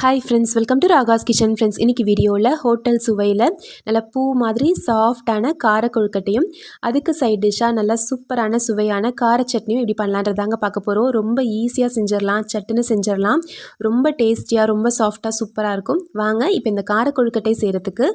Hi friends welcome to Raga's kitchen friends இன்றைக்கி வீடியோவில் hotel சுவையில் நல்லா பூ மாதிரி சாஃப்டான கார கொழுக்கட்டையும் அதுக்கு சைட் டிஷ்ஷாக நல்லா சூப்பரான சுவையான கார சட்னியும் இப்படி பண்ணலான்றதாங்க பார்க்க போகிறோம் ரொம்ப ஈஸியாக செஞ்சிடலாம் சட்டுன்னு செஞ்சிடலாம். ரொம்ப டேஸ்டியாக ரொம்ப சாஃப்டாக சூப்பராக இருக்கும். வாங்க இப்போ இந்த கார கொழுக்கட்டை செய்கிறதுக்கு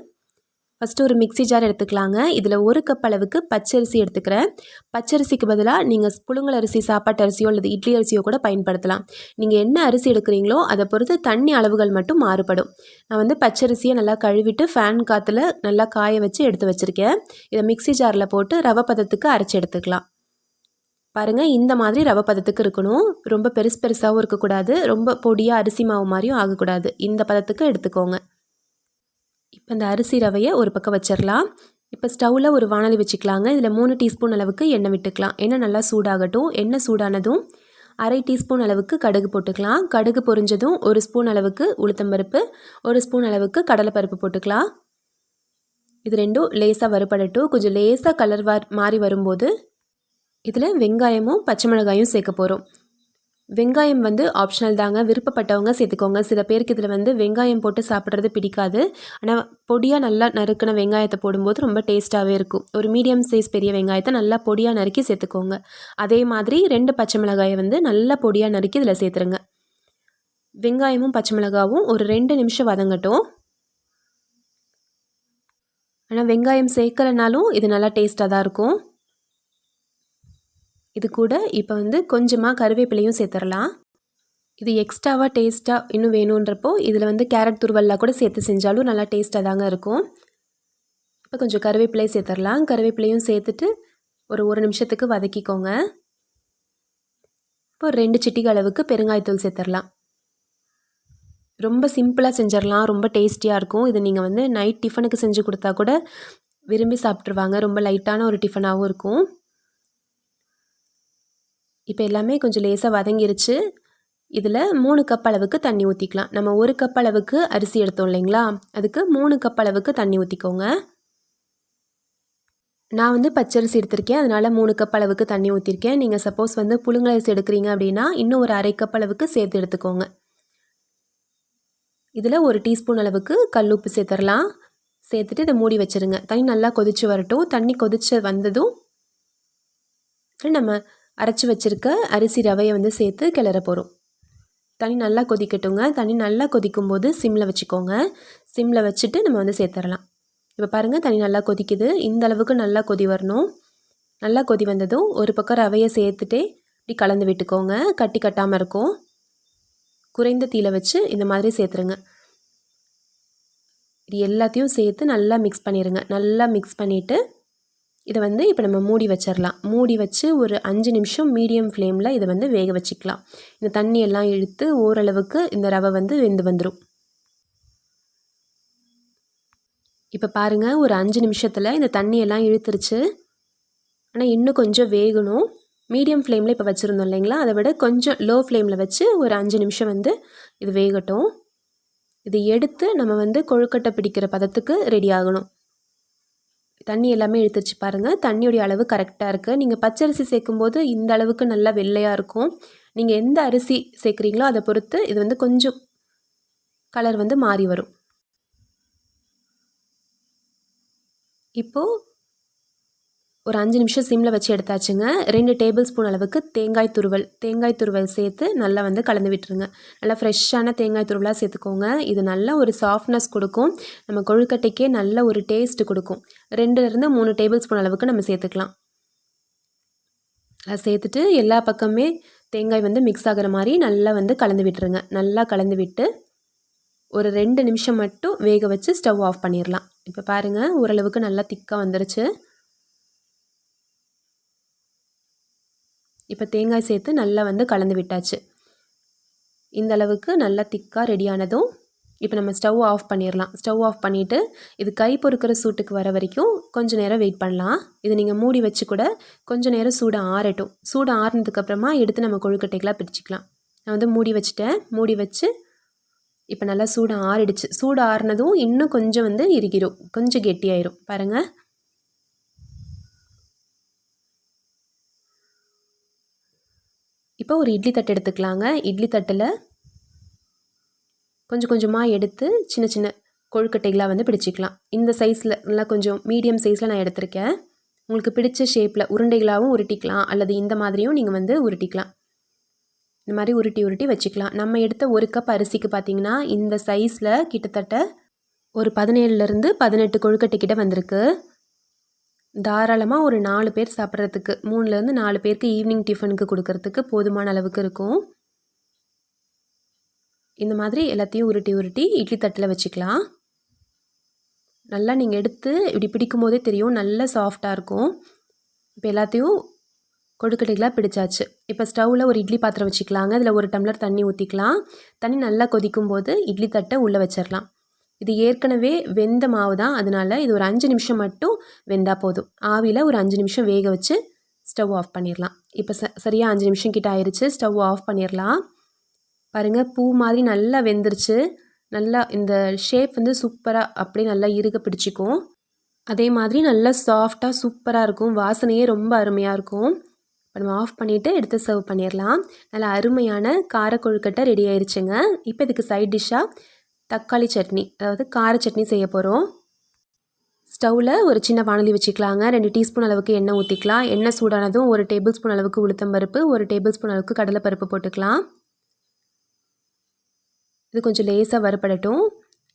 ஃபஸ்ட்டு ஒரு மிக்சி ஜார் எடுத்துக்கலாங்க. இதில் ஒரு கப் அளவுக்கு பச்சரிசி எடுத்துக்கிறேன். பச்சரிசிக்கு பதிலாக நீங்கள் புழுங்கல் அரிசி சாப்பாட்டு அரிசியோ அல்லது இட்லி அரிசியோ கூட பயன்படுத்தலாம். நீங்கள் என்ன அரிசி எடுக்கிறீங்களோ அதை பொறுத்து தண்ணி அளவுகள் மட்டும் மாறுபடும். நான் வந்து பச்சரிசியை நல்லா கழுவிட்டு ஃபேன் காற்றுல நல்லா காய வச்சு எடுத்து வச்சுருக்கேன். இதை மிக்சி ஜாரில் போட்டு ரவை பதத்துக்கு அரைச்சி எடுத்துக்கலாம். பாருங்கள் இந்த மாதிரி ரவை பதத்துக்கு இருக்கணும். ரொம்ப பெருசு பெருசாகவும் இருக்கக்கூடாது. ரொம்ப பொடியாக அரிசி மாவு மாதிரியும் ஆகக்கூடாது. இந்த பதத்துக்கு எடுத்துக்கோங்க. இப்போ இந்த அரிசி ரவையை ஒரு பக்கம் வச்சிடலாம் இப்போ ஸ்டவ்வில் ஒரு வானலி வச்சுக்கலாங்க. இதில் மூணு டீஸ்பூன் அளவுக்கு எண்ணெய் விட்டுக்கலாம். எண்ணெய் நல்லா சூடாகட்டும். எண்ணெய் சூடானதும் அரை டீஸ்பூன் அளவுக்கு கடுகு போட்டுக்கலாம். கடுகு பொரிஞ்சதும் ஒரு ஸ்பூன் அளவுக்கு உளுத்தம்பருப்பு ஒரு ஸ்பூன் அளவுக்கு கடலைப்பருப்பு போட்டுக்கலாம். இது ரெண்டும் லேசாக வறுபடட்டும். கொஞ்சம் லேசாக கலர் மாறி வரும்போது இதில் வெங்காயமும் பச்சை மிளகாயும் சேர்க்க போகிறோம் வெங்காயம் வந்து ஆப்ஷனல் தாங்க. விருப்பப்பட்டவங்க சேர்த்துக்கோங்க. சில பேருக்கு இதில் வந்து வெங்காயம் போட்டு சாப்பிட்றது பிடிக்காது. ஆனால் பொடியாக நல்லா நறுக்கின வெங்காயத்தை போடும்போது ரொம்ப டேஸ்ட்டாகவே இருக்கும். ஒரு மீடியம் சைஸ் பெரிய வெங்காயத்தை நல்லா பொடியாக நறுக்கி சேர்த்துக்கோங்க. அதே மாதிரி ரெண்டு பச்சை மிளகாயை வந்து நல்லா பொடியாக நறுக்கி இதில் சேர்த்துருங்க. வெங்காயமும் பச்சை மிளகாவும் ஒரு ரெண்டு நிமிஷம் வதங்கட்டும். ஆனால் வெங்காயம் சேர்க்கலைனாலும் இது நல்லா டேஸ்ட்டாக தான் இருக்கும். இது கூட இப்போ வந்து கொஞ்சமாக கருவேப்பிலையும் சேர்த்துடலாம். இது எக்ஸ்ட்ராவாக டேஸ்ட்டாக இன்னும் வேணுன்றப்போ இதில் வந்து கேரட் துருவல்லாம் கூட சேர்த்து செஞ்சாலும் நல்லா டேஸ்ட்டாக தாங்க இருக்கும். இப்போ கொஞ்சம் கருவேப்பிலை சேர்த்துடலாம். கருவேப்பிலையும் சேர்த்துட்டு ஒரு ஒரு நிமிஷத்துக்கு வதக்கிக்கோங்க. இப்போ ரெண்டு சிட்டிக அளவுக்கு பெருங்காயத்தூள் சேர்த்துடலாம். ரொம்ப சிம்பிளாக செஞ்சிடலாம். ரொம்ப டேஸ்டியாக இருக்கும். இது நீங்கள் வந்து நைட் டிஃபனுக்கு செஞ்சு கொடுத்தா கூட விரும்பி சாப்பிட்ருவாங்க ரொம்ப லைட்டான ஒரு டிஃபனாகவும் இருக்கும். இப்போ எல்லாமே கொஞ்சம் லேசாக வதங்கிருச்சு. இதில் மூணு கப் அளவுக்கு தண்ணி ஊற்றிக்கலாம் நம்ம ஒரு கப் அளவுக்கு அரிசி எடுத்தோம் இல்லைங்களா? அதுக்கு மூணு கப் அளவுக்கு தண்ணி ஊற்றிக்கோங்க நான் வந்து பச்சரிசி எடுத்திருக்கேன். அதனால் மூணு கப் அளவுக்கு தண்ணி ஊற்றிருக்கேன் நீங்கள் சப்போஸ் வந்து புழுங்கலரிசி எடுக்கிறீங்க அப்படின்னா இன்னும் ஒரு அரை கப் அளவுக்கு சேர்த்து எடுத்துக்கோங்க. இதில் ஒரு டீஸ்பூன் அளவுக்கு கல் உப்பு சேர்த்துடலாம். சேர்த்துட்டு இதை மூடி வச்சுருங்க. தண்ணி நல்லா கொதித்து வரட்டும். தண்ணி கொதித்து வந்ததும் நம்ம அரைச்சி வச்சுருக்க அரிசி ரவையை வந்து சேர்த்து கிளற போகிறோம் தண்ணி நல்லா கொதிக்கட்டுங்க. தண்ணி நல்லா கொதிக்கும் போது சிம்மில் வச்சுக்கோங்க. சிம்மில் வச்சுட்டு நம்ம வந்து சேர்த்துடலாம். இப்போ பாருங்கள் தண்ணி நல்லா கொதிக்குது. இந்த அளவுக்கு நல்லா கொதி வரணும். நல்லா கொதி வந்ததும் ஒரு பக்கம் ரவையை சேர்த்துட்டே இப்படி கலந்து விட்டுக்கோங்க. கட்டி கட்டாமல் இருக்கும். குறைந்த தீல வச்சு இந்த மாதிரி சேர்த்துருங்க. இது எல்லாத்தையும் சேர்த்து நல்லா மிக்ஸ் பண்ணிடுங்க நல்லா மிக்ஸ் பண்ணிவிட்டு இதை வந்து இப்போ நம்ம மூடி வச்சிடலாம் மூடி வச்சு ஒரு அஞ்சு நிமிஷம் மீடியம் ஃப்ளேமில் இதை வந்து வேக வச்சுக்கலாம். இந்த தண்ணி எல்லாம் இழுத்து ஓரளவுக்கு இந்த ரவை வந்து வெந்து வந்துடும் இப்போ பாருங்கள் ஒரு அஞ்சு நிமிஷத்தில் இந்த தண்ணியெல்லாம் இழுத்துருச்சு. ஆனால் இன்னும் கொஞ்சம் வேகணும். மீடியம் ஃப்ளேமில் இப்போ வச்சுருந்தோம் இல்லைங்களா? அதை விட கொஞ்சம் லோ ஃப்ளேமில் வச்சு ஒரு அஞ்சு நிமிஷம் வந்து இது வேகட்டும். இது எடுத்து நம்ம வந்து கொழுக்கட்டை பிடிக்கிற பதத்துக்கு ரெடி ஆகணும். தண்ணி எல்லாமே இழுத்துச்சு பாருங்கள் தண்ணியுடைய அளவு கரெக்டாக இருக்குது நீங்கள் பச்சரிசி சேர்க்கும்போது இந்த அளவுக்கு நல்லா வெள்ளையாக இருக்கும். நீங்கள் எந்த அரிசி சேர்க்குறீங்களோ அதை பொறுத்து இது வந்து கொஞ்சம் கலர் வந்து மாறி வரும். இப்போது ஒரு அஞ்சு நிமிஷம் சிம்மில் வச்சு எடுத்தாச்சுங்க. ரெண்டு டேபிள் ஸ்பூன் அளவுக்கு தேங்காய் துருவல். தேங்காய் துருவல் சேர்த்து நல்லா வந்து கலந்து விட்டுருங்க. நல்லா ஃப்ரெஷ்ஷான தேங்காய் துருவலாக சேர்த்துக்கோங்க. இது நல்ல ஒரு சாஃப்ட்னஸ் கொடுக்கும். நம்ம கொழுக்கட்டைக்கே நல்ல ஒரு டேஸ்ட் கொடுக்கும். ரெண்டுலேருந்து மூணு டேபிள் ஸ்பூன் அளவுக்கு நம்ம சேர்த்துக்கலாம். அதை சேர்த்துட்டு எல்லா பக்கமே தேங்காய் வந்து மிக்ஸ் ஆகிற மாதிரி நல்லா வந்து கலந்து விட்டுருங்க. நல்லா கலந்து விட்டு ஒரு ரெண்டு நிமிஷம் மட்டும் வேக வச்சு ஸ்டவ் ஆஃப் பண்ணிடலாம் இப்போ பாருங்கள் ஓரளவுக்கு நல்லா திக்காக வந்துருச்சு. இப்போ தேங்காய் சேர்த்து நல்லா வந்து கலந்து விட்டாச்சு. இந்த அளவுக்கு நல்லா திக்காக ரெடியானதும் இப்போ நம்ம ஸ்டவ் ஆஃப் பண்ணிடலாம் ஸ்டவ் ஆஃப் பண்ணிவிட்டு இது கை பொறுக்கிற சூட்டுக்கு வர வரைக்கும் கொஞ்சம் நேரம் வெயிட் பண்ணலாம். இது நீங்கள் மூடி வச்சு கூட கொஞ்சம் நேரம் சூடு ஆறட்டும். சூடு ஆறுனதுக்கப்புறமா எடுத்து நம்ம கொழுக்கட்டைகளாக பிரிச்சுக்கலாம். நான் வந்து மூடி வச்சுட்டேன். மூடி வச்சு இப்போ நல்லா சூடு ஆறிடுச்சு. சூடு ஆறுனதும் இன்னும் கொஞ்சம் வந்து இறுகிடும் கொஞ்சம் கெட்டியாயிரும். பாருங்கள் இப்போ ஒரு இட்லி தட்டு எடுத்துக்கலாங்க. இட்லி தட்டில் கொஞ்சம் கொஞ்சமாக எடுத்து சின்ன சின்ன கொழுக்கட்டைகளாக வந்து பிடிச்சிக்கலாம். இந்த சைஸில் நல்லா கொஞ்சம் மீடியம் சைஸில் நான் எடுத்திருக்கேன். உங்களுக்கு பிடிச்ச ஷேப்பில் உருண்டைகளாகவும் உருட்டிக்கலாம். அல்லது இந்த மாதிரியும் நீங்கள் வந்து உருட்டிக்கலாம். இந்த மாதிரி உருட்டி உருட்டி வச்சுக்கலாம். நம்ம எடுத்த ஒரு கப் அரிசிக்கு பார்த்திங்கன்னா இந்த சைஸில் கிட்டத்தட்ட ஒரு பதினேழுலேருந்து பதினெட்டு கொழுக்கட்டை கிட்ட வந்திருக்கு. தாராளமாக ஒரு நாலு பேர் சாப்பிட்றதுக்கு மூணுலேருந்து நாலு பேருக்கு ஈவினிங் டிஃபனுக்கு கொடுக்கறதுக்கு போதுமான அளவுக்கு இருக்கும். இந்த மாதிரி எல்லாத்தையும் உருட்டி உருட்டி இட்லி தட்டில் வச்சுக்கலாம். நல்லா நீங்கள் எடுத்து இப்படி பிடிக்கும் போதே தெரியும் நல்ல சாஃப்டாக இருக்கும். இப்போ எல்லாத்தையும் கொழுக்கட்டைகளாக பிடிச்சாச்சு. இப்போ ஸ்டவ்வில் ஒரு இட்லி பாத்திரம் வச்சுக்கலாங்க. அதில் ஒரு டம்ளர் தண்ணி ஊற்றிக்கலாம் தண்ணி நல்லா கொதிக்கும் போது இட்லி தட்டை உள்ளே வச்சிடலாம் இது ஏற்கனவே வெந்த மாவு தான். அதனால் இது ஒரு அஞ்சு நிமிஷம் மட்டும் வெந்தால் போதும். ஆவியில் ஒரு அஞ்சு நிமிஷம் வேக வச்சு ஸ்டவ் ஆஃப் பண்ணிடலாம் இப்போ ச சரியாக அஞ்சு நிமிஷம் கிட்ட ஆயிடுச்சு ஸ்டவ் ஆஃப் பண்ணிடலாம் பாருங்கள் பூ மாதிரி நல்லா வெந்துருச்சு. நல்லா இந்த ஷேப் வந்து சூப்பராக அப்படியே நல்லா இறுக பிடிச்சிக்கும். அதே மாதிரி நல்லா சாஃப்டாக சூப்பராக இருக்கும். வாசனையே ரொம்ப அருமையாக இருக்கும். இப்போ நம்ம ஆஃப் பண்ணிவிட்டு எடுத்து சர்வ் பண்ணிடலாம் நல்லா அருமையான கார கொழுக்கட்டை ரெடி ஆயிடுச்சுங்க இப்போ இதுக்கு சைட் டிஷ்ஷாக தக்காளி சட்னி அதாவது கார சட்னி செய்ய போகிறோம் ஸ்டவ்வில் ஒரு சின்ன வானொலி வச்சுக்கலாங்க. ரெண்டு டீஸ்பூன் அளவுக்கு எண்ணெய் ஊற்றிக்கலாம் எண்ணெய் சூடானதும் ஒரு டேபிள் ஸ்பூன் அளவுக்கு உளுத்தம்பருப்பு ஒரு டேபிள் ஸ்பூன் அளவுக்கு கடலைப்பருப்பு போட்டுக்கலாம். இது கொஞ்சம் லேசாக வறுப்படட்டும்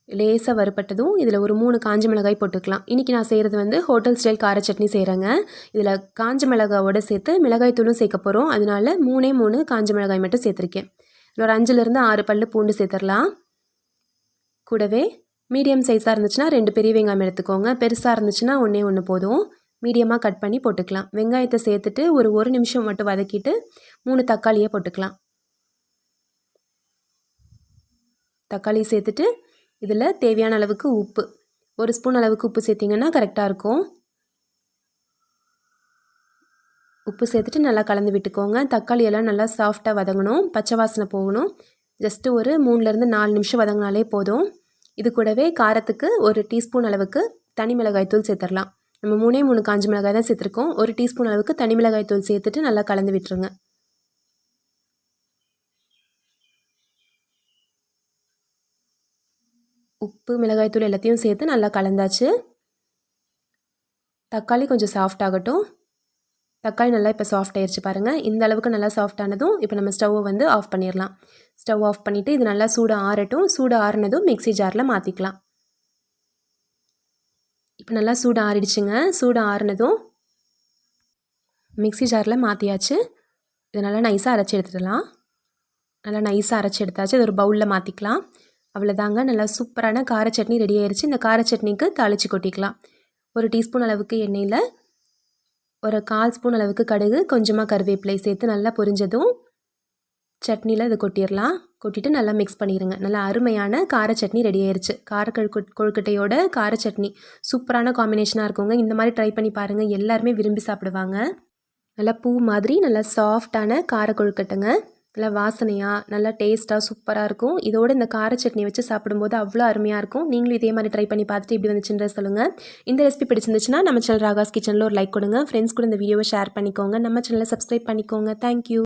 லேசாக வறுப்பட்டதும் இதில் ஒரு மூணு காஞ்ச மிளகாய் போட்டுக்கலாம். இன்றைக்கி நான் செய்கிறது வந்து ஹோட்டல் ஸ்டைல் கார சட்னி செய்கிறேங்க இதில் காஞ்ச மிளகாவோட சேர்த்து மிளகாய் தூளும் சேர்க்க போகிறோம் அதனால மூணே மூணு காஞ்ச மிளகாய் மட்டும் சேர்த்துருக்கேன். இதில் ஒரு அஞ்சுலேருந்து ஆறு பல் பூண்டு சேர்த்துடலாம் கூடவே மீடியம் சைஸாக இருந்துச்சுன்னா ரெண்டு பெரிய வெங்காயம் எடுத்துக்கோங்க. பெருசாக இருந்துச்சுன்னா ஒன்றே ஒன்று போதும். மீடியமாக கட் பண்ணி போட்டுக்கலாம். வெங்காயத்தை சேர்த்துட்டு ஒரு ஒரு நிமிஷம் மட்டும் வதக்கிட்டு மூணு தக்காளியை போட்டுக்கலாம். தக்காளி சேர்த்துட்டு இதில் தேவையான அளவுக்கு உப்பு. ஒரு ஸ்பூன் அளவுக்கு உப்பு சேர்த்திங்கன்னா கரெக்டாக இருக்கும். உப்பு சேர்த்துட்டு நல்லா கலந்து விட்டுக்கோங்க. தக்காளி எல்லாம் நல்லா சாஃப்டாக வதங்கணும். பச்சை வாசனை போகணும். ஜஸ்ட்டு ஒரு மூணுலேருந்து நாலு நிமிஷம் வதங்கினாலே போதும். இது கூடவே காரத்துக்கு ஒரு டீஸ்பூன் அளவுக்கு தனி மிளகாய் தூள் சேர்த்துடலாம். நம்ம மூணே மூணு காஞ்சி மிளகாய் தான் சேர்த்துருக்கோம். ஒரு டீஸ்பூன் அளவுக்கு தனி மிளகாய் தூள் சேர்த்துட்டு நல்லா கலந்து விட்டுருங்க. உப்பு மிளகாய்த்தூள் எல்லாத்தையும் சேர்த்து நல்லா கலந்தாச்சு. தக்காளி கொஞ்சம் சாஃப்ட் ஆகட்டும். தக்காளி நல்லா இப்போ சாஃப்ட் ஆயிடுச்சு பாருங்கள் இந்த அளவுக்கு நல்லா சாஃப்டானதும் இப்போ நம்ம ஸ்டவ்வை வந்து ஆஃப் பண்ணிடலாம் ஸ்டவ் ஆஃப் பண்ணிவிட்டு இது நல்லா சூடு ஆறட்டும். சூடு ஆறுனதும் மிக்சி ஜாரில் மாற்றிக்கலாம் இப்போ நல்லா சூடு ஆறிடுச்சுங்க. சூடு ஆறுனதும் மிக்சி ஜாரில் மாற்றியாச்சு இதை நல்லா நைஸாக அரைச்சி எடுத்துடலாம். நல்லா நைஸாக அரைச்சி எடுத்தாச்சு. இது ஒரு பவுலில் மாற்றிக்கலாம் அவ்வளோதாங்க நல்லா சூப்பரான கார சட்னி ரெடி ஆயிடுச்சு இந்த கார சட்னிக்கு தாளித்து கொட்டிக்கலாம். ஒரு டீஸ்பூன் அளவுக்கு எண்ணெயில் ஒரு கால் ஸ்பூன் அளவுக்கு கடுகு கொஞ்சமாக கருவேப்பிலை சேர்த்து நல்லா பொரிஞ்சதும் சட்னியில் இதை கொட்டிடலாம் கொட்டிட்டு நல்லா மிக்ஸ் பண்ணிடுங்க நல்லா அருமையான கார சட்னி ரெடி ஆயிடுச்சு கார கொழுக்கட்டையோட கார சட்னி. சூப்பரான காம்பினேஷனாக இருக்குங்க. இந்த மாதிரி ட்ரை பண்ணி பாருங்கள் எல்லாருமே விரும்பி சாப்பிடுவாங்க. நல்லா பூ மாதிரி நல்லா சாஃப்டான கார கொழுக்கட்டைங்க. நல்லா வாசனையாக நல்லா டேஸ்ட்டாக சூப்பராக இருக்கும். இதோட இந்த கார சட்னி வச்சு சாப்பிடும்போது அவ்வளோ அருமையாக இருக்கும். நீங்களும் இதே மாதிரி ட்ரை பண்ணி பார்த்துட்டு இப்படி வந்துச்சுன்ற சொல்லுங்கள் இந்த ரெசிபி பிடிச்சிருந்துச்சுன்னா நம்ம சேனல் ராகாஸ் கிச்சனில் ஒரு லைக் கொடுங்க. ஃப்ரெண்ட்ஸ் கூட இந்த வீடியோவை ஷேர் பண்ணிக்கோங்க. நம்ம சேனலை சப்ஸ்கிரைப் பண்ணிக்கோங்க. தேங்க்யூ